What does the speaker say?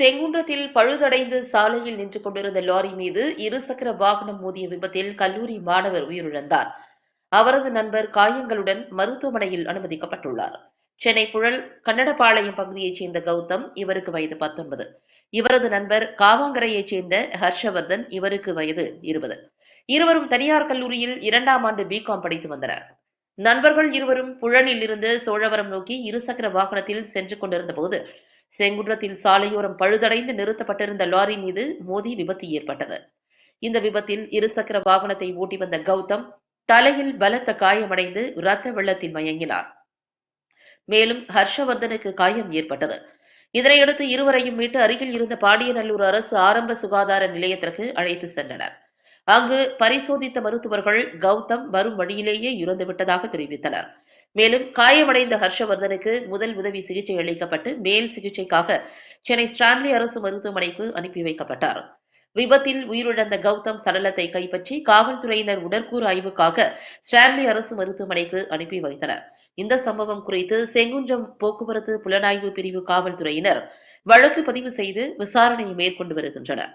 செங்குன்றத்தில் பழுதடைந்து சாலையில் நின்று கொண்டிருந்த லாரி மீது இருசக்கர வாகனம் மோதிய விபத்தில் கல்லூரி மாணவர் உயிரிழந்தார். அவரது நண்பர் காயங்களுடன் மருத்துவமனையில் அனுமதிக்கப்பட்டுள்ளார். சென்னை புழல் கன்னடபாளையம் பகுதியைச் சேர்ந்த கௌதம் இவருக்கு வயது பத்தொன்பது. இவரது நண்பர் காவாங்கரையைச் சேர்ந்த ஹர்ஷவர்தன் இவருக்கு வயது இருபது. இருவரும் தனியார் கல்லூரியில் இரண்டாம் ஆண்டு பிகாம் படித்து வந்தனர். நண்பர்கள் இருவரும் புழலில் இருந்து சோழவரம் நோக்கி இருசக்கர வாகனத்தில் சென்று கொண்டிருந்த போது செங்குன்றத்தில் சாலையோரம் பழுதடைந்து நிறுத்தப்பட்டிருந்த லாரி மீது மோதி விபத்து ஏற்பட்டது. இந்த விபத்தில் இருசக்கர வாகனத்தை ஓட்டி வந்த கௌதம் தலையில் பலத்த காயமடைந்து இரத்த வெள்ளத்தில் மயங்கினார். மேலும் ஹர்ஷவர்தனுக்கு காயம் ஏற்பட்டது. இதனையடுத்து இருவரையும் மீட்டு அருகில் இருந்த பாடியநல்லூர் அரசு ஆரம்ப சுகாதார நிலையத்திற்கு அழைத்து சென்றனர். அங்கு பரிசோதித்த மருத்துவர்கள் கௌதம் வரும் வழியிலேயே இறந்துவிட்டதாக தெரிவித்தனர். மேலும் காயமடைந்த ஹர்ஷவர்தனுக்கு முதல் உதவி சிகிச்சை அளிக்கப்பட்டு மேல் சிகிச்சைக்காக சென்னை ஸ்டான்லி அரசு மருத்துவமனைக்கு அனுப்பி வைக்கப்பட்டார். விபத்தில் உயிரிழந்த கௌதம் சடலத்தை கைப்பற்றி காவல்துறையினர் உடற்கூறு ஆய்வுக்காக ஸ்டான்லி அரசு மருத்துவமனைக்கு அனுப்பி வைத்தனர். இந்த சம்பவம் குறித்து செங்குன்றம் போக்குவரத்து புலனாய்வு பிரிவு காவல்துறையினர் வழக்கு பதிவு செய்து விசாரணையை மேற்கொண்டு வருகின்றனர்.